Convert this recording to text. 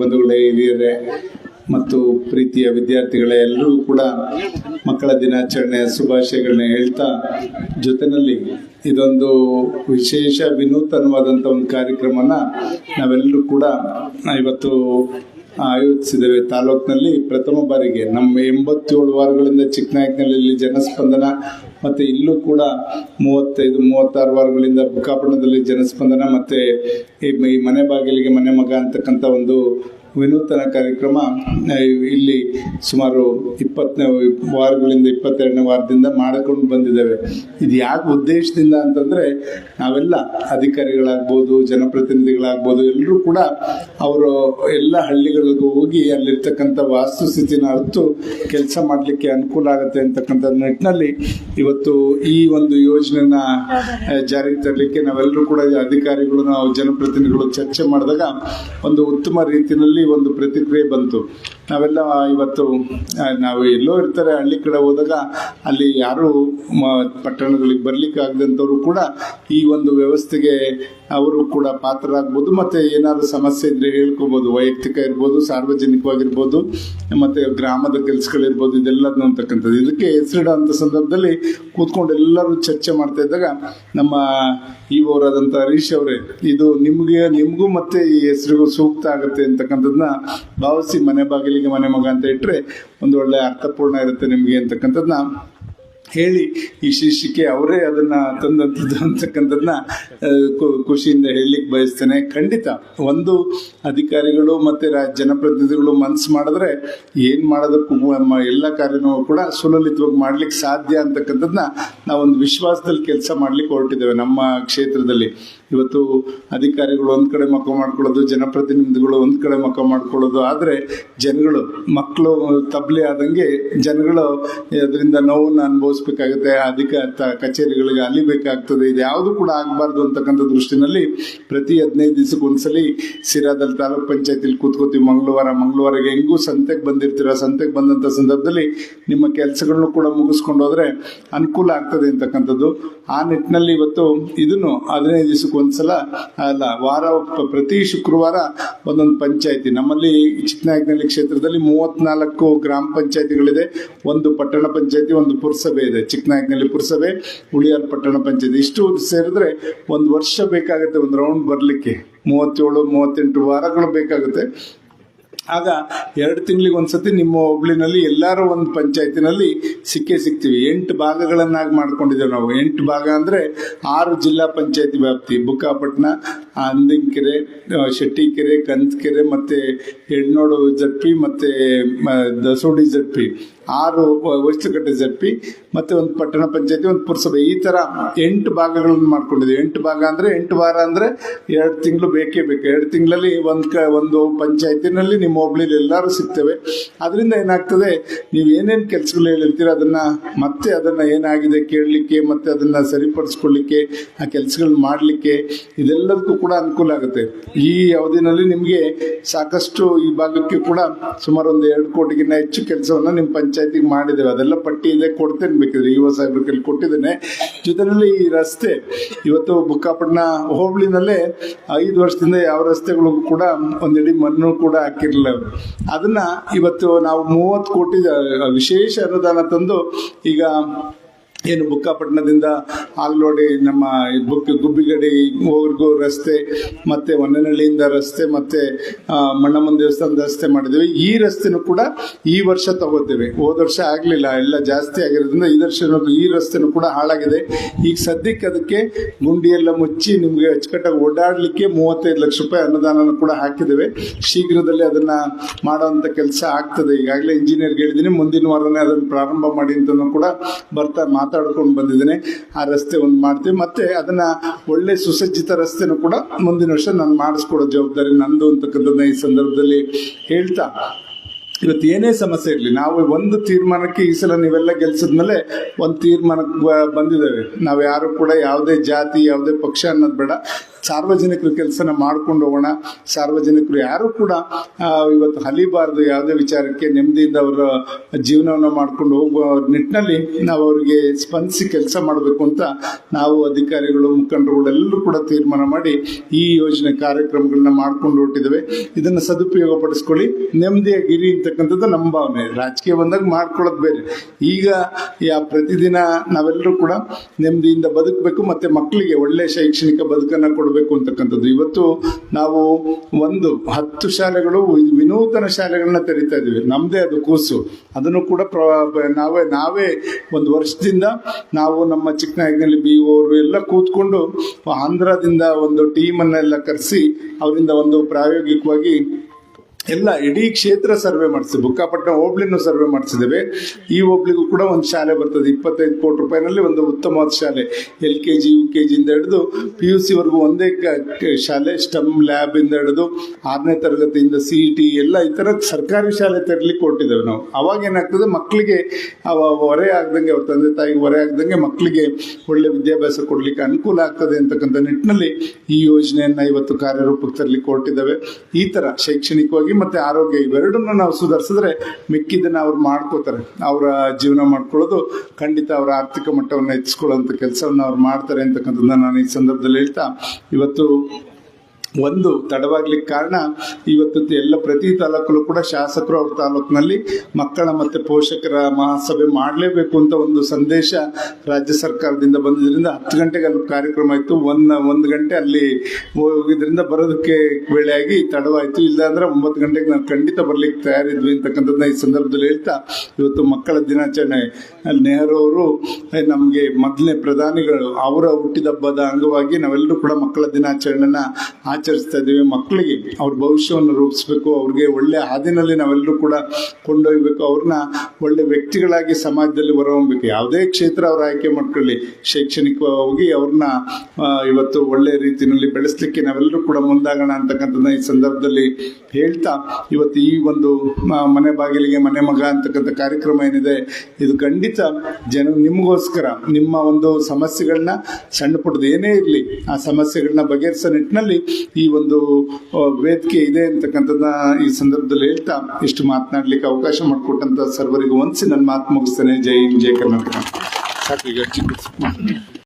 ಬಂಧುಗಳೇ, ಹಿರಿಯರೇ, ಮತ್ತು ಪ್ರೀತಿಯ ವಿದ್ಯಾರ್ಥಿಗಳೇ, ಎಲ್ಲರೂ ಕೂಡ ಮಕ್ಕಳ ದಿನಾಚರಣೆಯ ಶುಭಾಶಯಗಳನ್ನ ಹೇಳ್ತಾ ಜೊತೆಯಲ್ಲಿ ಇದೊಂದು ವಿಶೇಷ ವಿನೂತನವಾದಂಥ ಒಂದು ಕಾರ್ಯಕ್ರಮನ ನಾವೆಲ್ಲರೂ ಕೂಡ ಇವತ್ತು ಆಯೋಜಿಸಿದ್ದೇವೆ. ತಾಲೂಕಿನಲ್ಲಿ ಪ್ರಥಮ ಬಾರಿಗೆ ನಮ್ಮ ಎಂಬತ್ತೇಳು ವಾರಗಳಿಂದ ಚಿಕ್ಕನಾಯಕನಲ್ಲಿ ಜನಸ್ಪಂದನ ಮತ್ತು ಇಲ್ಲೂ ಕೂಡ ಮೂವತ್ತೈದು, ಮೂವತ್ತಾರು ವಾರಗಳಿಂದ ಬುಕ್ಕಾಪಟ್ಟಣದಲ್ಲಿ ಜನಸ್ಪಂದನ ಮತ್ತು ಈ ಮನೆ ಬಾಗಿಲಿಗೆ ಮನೆ ಮಗ ಅಂತಕ್ಕಂಥ ಒಂದು ವಿನೂತನ ಕಾರ್ಯಕ್ರಮ ಇಲ್ಲಿ ಸುಮಾರು ಇಪ್ಪತ್ತನೇ ವಾರಗಳಿಂದ ಇಪ್ಪತ್ತೆರಡನೇ ವಾರದಿಂದ ಮಾಡಿಕೊಂಡು ಬಂದಿದ್ದೇವೆ. ಇದು ಯಾಕೆ ಉದ್ದೇಶದಿಂದ ಅಂತಂದರೆ ನಾವೆಲ್ಲ ಅಧಿಕಾರಿಗಳಾಗ್ಬೋದು, ಜನಪ್ರತಿನಿಧಿಗಳಾಗ್ಬೋದು, ಎಲ್ಲರೂ ಕೂಡ ಅವರು ಎಲ್ಲ ಹಳ್ಳಿಗಳಿಗೂ ಹೋಗಿ ಅಲ್ಲಿರ್ತಕ್ಕಂಥ ವಾಸ್ತುಸ್ಥಿತಿನ ಅರಿತು ಕೆಲಸ ಮಾಡಲಿಕ್ಕೆ ಅನುಕೂಲ ಆಗುತ್ತೆ ಅಂತಕ್ಕಂಥ ನಿಟ್ಟಿನಲ್ಲಿ ಇವತ್ತು ಈ ಒಂದು ಯೋಜನೆನ ಜಾರಿಗೆ ತರಲಿಕ್ಕೆ ನಾವೆಲ್ಲರೂ ಕೂಡ ಅಧಿಕಾರಿಗಳು ನಾವು ಜನಪ್ರತಿನಿಧಿಗಳು ಚರ್ಚೆ ಮಾಡಿದಾಗ ಒಂದು ಉತ್ತಮ ರೀತಿಯಲ್ಲಿ ಒಂದು ಪ್ರತಿಕ್ರಿಯೆ ಬಂತು. ನಾವೆಲ್ಲ ಇವತ್ತು ನಾವು ಎಲ್ಲೋ ಇರ್ತಾರೆ ಹಳ್ಳಿ ಕಡೆ ಹೋದಾಗ, ಅಲ್ಲಿ ಯಾರು ಪಟ್ಟಣಗಳಿಗೆ ಬರ್ಲಿಕ್ಕೆ ಆಗದಂಥವ್ರು ಕೂಡ ಈ ಒಂದು ವ್ಯವಸ್ಥೆಗೆ ಅವರು ಕೂಡ ಪಾತ್ರರಾಗ್ಬೋದು. ಮತ್ತೆ ಏನಾದ್ರು ಸಮಸ್ಯೆ ಇದ್ರೆ ಹೇಳ್ಕೋಬಹುದು ವೈಯಕ್ತಿಕ ಇರ್ಬೋದು, ಸಾರ್ವಜನಿಕವಾಗಿರ್ಬೋದು, ಮತ್ತೆ ಗ್ರಾಮದ ಕೆಲಸಗಳಿರ್ಬೋದು, ಇದೆಲ್ಲದನ್ನು ಅಂತಕ್ಕಂಥದ್ದು. ಇದಕ್ಕೆ ಹೆಸರಿಡೋಂಥ ಸಂದರ್ಭದಲ್ಲಿ ಕೂತ್ಕೊಂಡು ಎಲ್ಲರೂ ಚರ್ಚೆ ಮಾಡ್ತಾ ಇದ್ದಾಗ ನಮ್ಮ ಈ ಓರಾದಂಥ ಹರೀಶ್ ಅವರೇ, ಇದು ನಿಮಗೆ, ನಿಮಗೂ ಮತ್ತೆ ಈ ಹೆಸರಿಗೂ ಸೂಕ್ತ ಆಗುತ್ತೆ ಅಂತಕ್ಕಂಥದ್ದನ್ನ ಭಾವಿಸಿ ಮನೆ ಬಾಗಿಲಿಗೆ ಮನೆ ಮಗ ಅಂತ ಇಟ್ಟರೆ ಒಂದು ಒಳ್ಳೆ ಅರ್ಥಪೂರ್ಣ ಇರುತ್ತೆ ನಿಮಗೆ ಅಂತಕ್ಕಂಥದ್ದನ್ನ ಹೇಳಿ ಈ ಶೀರ್ಷಿಕೆ ಅವರೇ ಅದನ್ನ ತಂದಂಥದ್ದು ಅಂತಕ್ಕಂಥದ್ದನ್ನ ಖುಷಿಯಿಂದ ಹೇಳಲಿಕ್ಕೆ ಬಯಸ್ತೇನೆ. ಖಂಡಿತ ಒಂದು ಅಧಿಕಾರಿಗಳು ಮತ್ತೆ ಜನಪ್ರತಿನಿಧಿಗಳು ಮನ್ಸು ಮಾಡಿದ್ರೆ ಏನ್ ಮಾಡೋದಕ್ಕೂ ಎಲ್ಲ ಕಾರ್ಯನೂ ಕೂಡ ಸುಲಲಿತವಾಗಿ ಮಾಡ್ಲಿಕ್ಕೆ ಸಾಧ್ಯ ಅಂತಕ್ಕಂಥದ್ದನ್ನ ನಾವೊಂದು ವಿಶ್ವಾಸದಲ್ಲಿ ಕೆಲಸ ಮಾಡ್ಲಿಕ್ಕೆ ಹೊರಟಿದ್ದೇವೆ ನಮ್ಮ ಕ್ಷೇತ್ರದಲ್ಲಿ. ಇವತ್ತು ಅಧಿಕಾರಿಗಳು ಒಂದ್ ಕಡೆ ಮಕ್ಕ ಮಾಡ್ಕೊಳ್ಳೋದು, ಜನಪ್ರತಿನಿಧಿಗಳು ಒಂದ್ ಕಡೆ ಮಕ್ಕ ಮಾಡ್ಕೊಳ್ಳೋದು, ಆದ್ರೆ ಜನಗಳು ಮಕ್ಕಳು ತಬ್ಲಿ ಆದಂಗೆ ಜನಗಳು ಅದರಿಂದ ನೋವನ್ನು ಅನುಭವಿಸ್ಬೇಕಾಗುತ್ತೆ ಅಧಿಕ ಕಚೇರಿಗಳಿಗೆ ಅಲಿಬೇಕಾಗ್ತದೆ ಇದು ಯಾವುದು ಕೂಡ ಆಗಬಾರ್ದು ಅಂತಕ್ಕಂಥ ದೃಷ್ಟಿನಲ್ಲಿ ಪ್ರತಿ ಹದಿನೈದು ದಿವಸಕ್ಕೆ ಒಂದ್ಸಲ ಸಿರಾದಲ್ಲಿ ತಾಲೂಕ್ ಪಂಚಾಯತಿಲಿ ಕೂತ್ಕೋತೀವಿ. ಮಂಗಳವಾರ ಮಂಗಳವಾರಗೆ ಹೆಂಗೂ ಸಂತೆಗೆ ಬಂದಿರ್ತೀರ? ಸಂತೆಗೆ ಬಂದಂಥ ಸಂದರ್ಭದಲ್ಲಿ ನಿಮ್ಮ ಕೆಲಸಗಳನ್ನು ಕೂಡ ಮುಗಿಸ್ಕೊಂಡು ಹೋದ್ರೆ ಅನುಕೂಲ ಆಗ್ತದೆ ಅಂತಕ್ಕಂಥದ್ದು. ಆ ನಿಟ್ಟಿನಲ್ಲಿ ಇವತ್ತು ಇದನ್ನು ಹದಿನೈದು ದಿವಸಕ್ಕೆ ಒಂದ್ಸಲ, ಅಲ್ಲ, ವಾರ, ಪ್ರತಿ ಶುಕ್ರವಾರ ಒಂದೊಂದು ಪಂಚಾಯತಿ. ನಮ್ಮಲ್ಲಿ ಚಿಕ್ಕನಾಯಕನಹಳ್ಳಿ ಕ್ಷೇತ್ರದಲ್ಲಿ ಮೂವತ್ನಾಲ್ಕು ಗ್ರಾಮ ಪಂಚಾಯತಿಗಳಿದೆ. ಒಂದು ಪಟ್ಟಣ ಪಂಚಾಯತಿ, ಒಂದು ಪುರಸಭೆ. ಇದೆ. ಚಿಕ್ಕನಾಯಕನಲ್ಲಿ ಪುರಸಭೆ, ಉಳಿಯಾರ್ ಪಟ್ಟಣ ಪಂಚಾಯತ್. ಇಷ್ಟು ಸೇರಿದ್ರೆ ಒಂದು ವರ್ಷ ಬೇಕಾಗುತ್ತೆ, ಒಂದು ರೌಂಡ್ ಬರಲಿಕ್ಕೆ. ಮೂವತ್ತೇಳು, ಮೂವತ್ತೆಂಟು ವಾರಗಳು ಬೇಕಾಗುತ್ತೆ. ಆಗ ಎರಡು ತಿಂಗಳಿಗೆ ಒಂದ್ಸತಿ ನಿಮ್ಮ ಹೋಬ್ಳಿನಲ್ಲಿ ಎಲ್ಲರೂ ಒಂದು ಪಂಚಾಯತಿನಲ್ಲಿ ಸಿಕ್ಕೇ ಸಿಗ್ತೀವಿ. ಎಂಟು ಭಾಗಗಳನ್ನಾಗಿ ಮಾಡ್ಕೊಂಡಿದ್ದೇವೆ ನಾವು. ಎಂಟು ಭಾಗ ಅಂದ್ರೆ ಆರು ಜಿಲ್ಲಾ ಪಂಚಾಯತಿ ವ್ಯಾಪ್ತಿ. ಬುಕ್ಕಾಪಟ್ಟಣ ಅಂದಿಂಕೆರೆ ಕೆರೆ ಶೆಟ್ಟಿಕೆರೆ ಕಂತ್ಕೆರೆ ಮತ್ತೆ ಹೆಣ್ಣೋಡು ಜಡ್ಪಿ, ಮತ್ತೆ ದಸೋಡಿ ಜಡ್ಪಿ, ಆರು ವಸ್ತುಗಟ್ಟೆ ಜಡ್ಪಿ, ಮತ್ತೆ ಒಂದು ಪಟ್ಟಣ ಪಂಚಾಯತಿ, ಒಂದು ಪುರಸಭೆ, ಈ ತರ ಎಂಟು ಭಾಗಗಳನ್ನು ಮಾಡ್ಕೊಂಡಿದ್ದೀವಿ ಎಂಟು ಭಾಗ ಅಂದ್ರೆ ಎಂಟು ವಾರ ಅಂದ್ರೆ ಎರಡು ತಿಂಗಳು ಬೇಕೇ ಬೇಕು. ಎರಡು ತಿಂಗಳಲ್ಲಿ ಒಂದು ಕ, ಒಂದು ಪಂಚಾಯತಿನಲ್ಲಿ ನಿಮ್ಮ ಹೋಬ್ಳಿಲಿ ಎಲ್ಲರೂ ಸಿಗ್ತೇವೆ. ಅದರಿಂದ ಏನಾಗ್ತದೆ, ನೀವು ಏನೇನು ಕೆಲಸಗಳು ಹೇಳಿರ್ತೀರ ಅದನ್ನ ಮತ್ತೆ ಅದನ್ನ ಏನಾಗಿದೆ ಕೇಳಲಿಕ್ಕೆ, ಮತ್ತೆ ಅದನ್ನ ಸರಿಪಡಿಸ್ಕೊಳ್ಳಿಕ್ಕೆ, ಆ ಕೆಲಸಗಳನ್ನ ಮಾಡಲಿಕ್ಕೆ, ಇದೆಲ್ಲದಕ್ಕೂ ಅನುಕೂಲ ಆಗುತ್ತೆ. ಈ ಅವಧಿನಲ್ಲಿ ನಿಮಗೆ ಸಾಕಷ್ಟು ಈ ಭಾಗಕ್ಕೆ ಕೂಡ ಸುಮಾರು ಒಂದು ಎರಡು ಕೋಟಿಗಿನ್ನ ಹೆಚ್ಚು ಕೆಲಸವನ್ನು ನಿಮ್ಮ ಪಂಚಾಯತಿಗೆ ಮಾಡಿದ್ದೇವೆ. ಅದೆಲ್ಲ ಪಟ್ಟಿ ಇದೆ, ಕೊಡ್ತೇನೆ ಬೇಕಿದ್ರೆ. ಯುವ ಸಾಹೇಬ್ರ ಕೈಲಿ ಕೊಟ್ಟಿದ್ದೇನೆ. ಜೊತೆಯಲ್ಲಿ ಈ ರಸ್ತೆ, ಇವತ್ತು ಬುಕ್ಕಾಪಟ್ಟಣ ಹೋಬಳಿನಲ್ಲೇ ಐದು ವರ್ಷದಿಂದ ಯಾವ ರಸ್ತೆಗಳಿಗೂ ಕೂಡ ಒಂದಿಡಿ ಮಣ್ಣು ಕೂಡ ಹಾಕಿರಲಿಲ್ಲ. ಅದನ್ನ ಇವತ್ತು ನಾವು ಮೂವತ್ತು ಕೋಟಿ ವಿಶೇಷ ಅನುದಾನ ತಂದು ಈಗ ಏನು ಬುಕ್ಕಾಪಟ್ಟಣದಿಂದ ಆಗ್ಲೋಡಿ ನಮ್ಮ ಬುಕ್ ಗುಬ್ಬಿಗಡಿ, ಹೋಗ್ರಿಗೂ ರಸ್ತೆ, ಮತ್ತೆ ಹೊನ್ನನಹಳ್ಳಿಯಿಂದ ರಸ್ತೆ, ಮತ್ತೆ ಮಣ್ಣಮ್ಮನ ದೇವಸ್ಥಾನದ ರಸ್ತೆ ಮಾಡಿದ್ದೇವೆ ಈ ರಸ್ತೆನೂ ಕೂಡ ಈ ವರ್ಷ ತಗೋತೇವೆ. ಹೋದ ವರ್ಷ ಆಗ್ಲಿಲ್ಲ. ಎಲ್ಲ ಜಾಸ್ತಿ ಆಗಿರೋದ್ರಿಂದ ಈ ವರ್ಷ ಈ ರಸ್ತೆನೂ ಕೂಡ ಹಾಳಾಗಿದೆ. ಈಗ ಸದ್ಯಕ್ಕೆ ಅದಕ್ಕೆ ಗುಂಡಿ ಎಲ್ಲ ಮುಚ್ಚಿ ನಿಮ್ಗೆ ಅಚ್ಚುಕಟ್ಟಾಗಿ ಓಡಾಡ್ಲಿಕ್ಕೆ ಮೂವತ್ತೈದು ಲಕ್ಷ ರೂಪಾಯಿ ಅನುದಾನ ಕೂಡ ಹಾಕಿದ್ದೇವೆ. ಶೀಘ್ರದಲ್ಲಿ ಅದನ್ನ ಮಾಡುವಂತ ಕೆಲಸ ಆಗ್ತದೆ. ಈಗಾಗಲೇ ಇಂಜಿನಿಯರ್ಗೆ ಹೇಳಿದ್ದೀನಿ, ಮುಂದಿನ ವಾರನೇ ಅದನ್ನು ಪ್ರಾರಂಭ ಮಾಡಿ ಅಂತಲೂ ಕೂಡ ಬರ್ತಾ ಮಾತಾಡ್ಕೊಂಡು ಬಂದಿದ್ದೇನೆ. ಆ ರಸ್ತೆ ಒಂದು ಮಾಡ್ತೀವಿ ಮತ್ತೆ ಅದನ್ನ ಒಳ್ಳೆ ಸುಸಜ್ಜಿತ ರಸ್ತೆನೂ ಕೂಡ ಮುಂದಿನ ವರ್ಷ ನಾನು ಮಾಡಿಸ್ಕೊಡೋ ಜವಾಬ್ದಾರಿ ನಂದು ಅಂತಕ್ಕಂಥದ್ದನ್ನ ಈ ಸಂದರ್ಭದಲ್ಲಿ ಹೇಳ್ತಾ ಇವತ್ತು ಏನೇ ಸಮಸ್ಯೆ ಇರಲಿ, ನಾವು ಒಂದು ತೀರ್ಮಾನಕ್ಕೆ ಈ ಸಲ ನೀವೆಲ್ಲ ಗೆಲ್ಸಿದ್ಮೇಲೆ ಒಂದು ತೀರ್ಮಾನಕ್ಕೆ ಬಂದಿದ್ದೇವೆ. ನಾವು ಯಾರು ಕೂಡ ಯಾವುದೇ ಜಾತಿ, ಯಾವುದೇ ಪಕ್ಷ ಅನ್ನೋದು ಬೇಡ. ಸಾರ್ವಜನಿಕರು ಕೆಲಸನ ಮಾಡ್ಕೊಂಡು ಹೋಗೋಣ. ಸಾರ್ವಜನಿಕರು ಯಾರು ಕೂಡ ಇವತ್ತು ಹಲಿಬಾರ್ದು ಯಾವುದೇ ವಿಚಾರಕ್ಕೆ ನೆಮ್ಮದಿಯಿಂದ ಅವರ ಜೀವನವನ್ನು ಮಾಡ್ಕೊಂಡು ಹೋಗುವ ನಿಟ್ಟಿನಲ್ಲಿ ನಾವು ಅವರಿಗೆ ಸ್ಪಂದಿಸಿ ಕೆಲಸ ಮಾಡಬೇಕು ಅಂತ ನಾವು ಅಧಿಕಾರಿಗಳು ಮುಖಂಡರುಗಳೆಲ್ಲರೂ ಕೂಡ ತೀರ್ಮಾನ ಮಾಡಿ ಈ ಯೋಜನೆ ಕಾರ್ಯಕ್ರಮಗಳನ್ನ ಮಾಡ್ಕೊಂಡು ಹೊರಟಿದ್ದೇವೆ. ಇದನ್ನು ಸದುಪಯೋಗ ಪಡಿಸ್ಕೊಳ್ಳಿ ನೆಮ್ಮದಿಯಾಗಿರಿ ಅಂತಕ್ಕಂಥದ್ದು ನಮ್ಮ ಭಾವನೆ. ರಾಜಕೀಯ ಬಂದಾಗ ಮಾಡ್ಕೊಳ್ಳೋದು ಬೇರೆ. ಈಗ ಯಾ ಪ್ರತಿದಿನ ನಾವೆಲ್ಲರೂ ಕೂಡ ನೆಮ್ಮದಿಯಿಂದ ಬದುಕಬೇಕು, ಮತ್ತೆ ಮಕ್ಕಳಿಗೆ ಒಳ್ಳೆ ಶೈಕ್ಷಣಿಕ ಬದುಕನ್ನು ಕೊಡಬೇಕು ಅಂತಕ್ಕಂಥದ್ದು. ಇವತ್ತು ನಾವು ಒಂದು ಹತ್ತು ಶಾಲೆಗಳು ವಿನೂತನ ಶಾಲೆಗಳನ್ನ ತೆರಿತಾ ಇದ್ದೀವಿ. ನಮ್ಮದೇ ಅದು ಕೂಸು. ಅದನ್ನು ಕೂಡ ನಾವೇ ನಾವೇ ಒಂದು ವರ್ಷದಿಂದ ನಾವು ನಮ್ಮ ಚಿಕ್ಕನಾಯಕನಲ್ಲಿ ಬಿ ಅವರು ಎಲ್ಲ ಕೂತ್ಕೊಂಡು ಆಂಧ್ರದಿಂದ ಒಂದು ಟೀಮನ್ನೆಲ್ಲ ಕರೆಸಿ, ಅವರಿಂದ ಒಂದು ಪ್ರಾಯೋಗಿಕವಾಗಿ ಎಲ್ಲ ಇಡೀ ಕ್ಷೇತ್ರ ಸರ್ವೆ ಮಾಡಿಸಿದೆ ಬುಕ್ಕಾಪಟ್ಟಣ, ಹೋಬ್ಳಿನೂ ಸರ್ವೆ ಮಾಡಿಸಿದ್ದೇವೆ. ಈ ಹೋಬ್ಳಿಗೂ ಕೂಡ ಒಂದು ಶಾಲೆ ಬರ್ತದೆ. ಇಪ್ಪತ್ತೈದು ಕೋಟಿ ರೂಪಾಯಿನಲ್ಲಿ ಒಂದು ಉತ್ತಮವಾದ ಶಾಲೆ. L K G, U K ಜಿಯಿಂದ ಹಿಡಿದು ಪಿ ಯು ಸಿವರೆಗೂ ಒಂದೇ ಶಾಲೆ, ಸ್ಟಮ್ ಲ್ಯಾಬ್ ಇಂದ ಹಿಡಿದು ಆರನೇ ತರಗತಿಯಿಂದ ಸಿ ಇ ಟಿ ಎಲ್ಲ ಈ ಥರ ಸರ್ಕಾರಿ ಶಾಲೆ ತೆರಲಿಕ್ಕೆ ಕೊಟ್ಟಿದ್ದೇವೆ ನಾವು. ಅವಾಗ ಏನಾಗ್ತದೆ ಮಕ್ಕಳಿಗೆ ಹೊರೆ ಆಗ್ದಂಗೆ, ಅವ್ರ ತಂದೆ ತಾಯಿಗೆ ಹೊರೆ ಆಗ್ದಂಗೆ ಮಕ್ಕಳಿಗೆ ಒಳ್ಳೆ ವಿದ್ಯಾಭ್ಯಾಸ ಕೊಡ್ಲಿಕ್ಕೆ ಅನುಕೂಲ ಆಗ್ತದೆ ಅಂತಕ್ಕಂಥ ನಿಟ್ಟಿನಲ್ಲಿ ಈ ಯೋಜನೆಯನ್ನ ಇವತ್ತು ಕಾರ್ಯರೂಪಕ್ಕೆ ತರಲಿಕ್ಕೆ ಹೊರಟಿದ್ದಾವೆ. ಈ ತರ ಶೈಕ್ಷಣಿಕವಾಗಿ ಮತ್ತೆ ಆರೋಗ್ಯ ಇವೆರಡನ್ನ ನಾವು ಸುಧಾರಿಸಿದ್ರೆ ಮಿಕ್ಕಿದ್ದನ್ನ ಅವ್ರು ಮಾಡ್ಕೋತಾರೆ. ಅವರ ಜೀವನ ಮಾಡ್ಕೊಳ್ಳೋದು ಖಂಡಿತ ಅವರ ಆರ್ಥಿಕ ಮಟ್ಟವನ್ನು ಹೆಚ್ಚಿಸ್ಕೊಳ್ಳೋ ಕೆಲಸವನ್ನು ಅವ್ರು ಮಾಡ್ತಾರೆ ಅಂತಕ್ಕಂಥದ್ದನ್ನ ನಾನು ಈ ಸಂದರ್ಭದಲ್ಲಿ ಹೇಳ್ತಾ, ಇವತ್ತು ಒಂದು ತಡವಾಗ್ಲಿಕ್ಕೆ ಕಾರಣ ಇವತ್ತು ಎಲ್ಲ ಪ್ರತಿ ತಾಲೂಕಲ್ಲೂ ಕೂಡ ಶಾಸಕರು ಅವ್ರ ತಾಲೂಕಿನಲ್ಲಿ ಮಕ್ಕಳ ಮತ್ತೆ ಪೋಷಕರ ಮಹಾಸಭೆ ಮಾಡಲೇಬೇಕು ಅಂತ ಒಂದು ಸಂದೇಶ ರಾಜ್ಯ ಸರ್ಕಾರದಿಂದ ಬಂದಿದ್ರಿಂದ ಹತ್ತು ಗಂಟೆಗೆ ಅಲ್ಲಿ ಕಾರ್ಯಕ್ರಮ ಇತ್ತು. ಒಂದ್, ಒಂದು ಗಂಟೆ ಅಲ್ಲಿ ಹೋಗಿದ್ರಿಂದ ಬರೋದಕ್ಕೆ ವೇಳೆಯಾಗಿ ತಡವಾಯ್ತು. ಇಲ್ಲಾಂದ್ರೆ ಒಂಬತ್ತು ಗಂಟೆಗೆ ನಾವು ಖಂಡಿತ ಬರ್ಲಿಕ್ಕೆ ತಯಾರಿದ್ವಿ ಅಂತಕ್ಕಂಥದ್ದನ್ನ ಈ ಸಂದರ್ಭದಲ್ಲಿ ಹೇಳ್ತಾ ಇವತ್ತು ಮಕ್ಕಳ ದಿನಾಚರಣೆ. ಅಲ್ಲಿ ನೆಹರು ಅವರು ನಮಗೆ ಮೊದಲನೇ ಪ್ರಧಾನಿಗಳು ಅವರ ಹುಟ್ಟಿದ ಹಬ್ಬದ ಅಂಗವಾಗಿ ನಾವೆಲ್ಲರೂ ಕೂಡ ಮಕ್ಕಳ ದಿನಾಚರಣೆನ ಆಚರಿಸ್ತಾ ಇದ್ದೀವಿ. ಮಕ್ಕಳಿಗೆ ಅವ್ರ ಭವಿಷ್ಯವನ್ನು ರೂಪಿಸ್ಬೇಕು. ಅವ್ರಿಗೆ ಒಳ್ಳೆ ಹಾದಿನಲ್ಲಿ ನಾವೆಲ್ಲರೂ ಕೂಡ ಕೊಂಡೊಯ್ಬೇಕು. ಅವ್ರನ್ನ ಒಳ್ಳೆ ವ್ಯಕ್ತಿಗಳಾಗಿ ಸಮಾಜದಲ್ಲಿ ಹೊರಹೊಮ್ಮಬೇಕು ಯಾವುದೇ ಕ್ಷೇತ್ರ ಅವ್ರು ಆಯ್ಕೆ ಮಾಡ್ಕೊಳ್ಳಿ. ಶೈಕ್ಷಣಿಕವಾಗಿ ಅವ್ರನ್ನ ಇವತ್ತು ಒಳ್ಳೆ ರೀತಿಯಲ್ಲಿ ಬೆಳೆಸಲಿಕ್ಕೆ ನಾವೆಲ್ಲರೂ ಕೂಡ ಮುಂದಾಗೋಣ ಅಂತಕ್ಕಂಥದ್ದನ್ನ ಈ ಸಂದರ್ಭದಲ್ಲಿ ಹೇಳ್ತಾ, ಇವತ್ತು ಈ ಒಂದು ಮನೆ ಬಾಗಿಲಿಗೆ ಮನೆ ಮಗ ಅಂತಕ್ಕಂಥ ಕಾರ್ಯಕ್ರಮ ಏನಿದೆ, ಇದು ಖಂಡಿತ ಜನ ನಿಮಗೋಸ್ಕರ, ನಿಮ್ಮ ಒಂದು ಸಮಸ್ಯೆಗಳನ್ನ ಸಣ್ಣ ಪುಟ್ಟದ ಏನೇ ಇರಲಿ, ಆ ಸಮಸ್ಯೆಗಳನ್ನ ಬಗೆಹರಿಸೋ ನಿಟ್ಟಿನಲ್ಲಿ ಈ ಒಂದು ವೇದಿಕೆ ಇದೆ ಅಂತಕ್ಕಂಥದ್ದನ್ನ ಈ ಸಂದರ್ಭದಲ್ಲಿ ಹೇಳ್ತಾ ಇಷ್ಟು ಮಾತನಾಡ್ಲಿಕ್ಕೆ ಅವಕಾಶ ಮಾಡಿಕೊಟ್ಟಂತ ಸರ್ವರಿಗೂ ಒಂದ್ಸಿ ನನ್ನ ಮಾತು ಮುಗಿಸ್ತೇನೆ ಜೈ ಹಿಂದ್, ಜೈ ಕರ್ನಾಟಕ ಸಾಕು.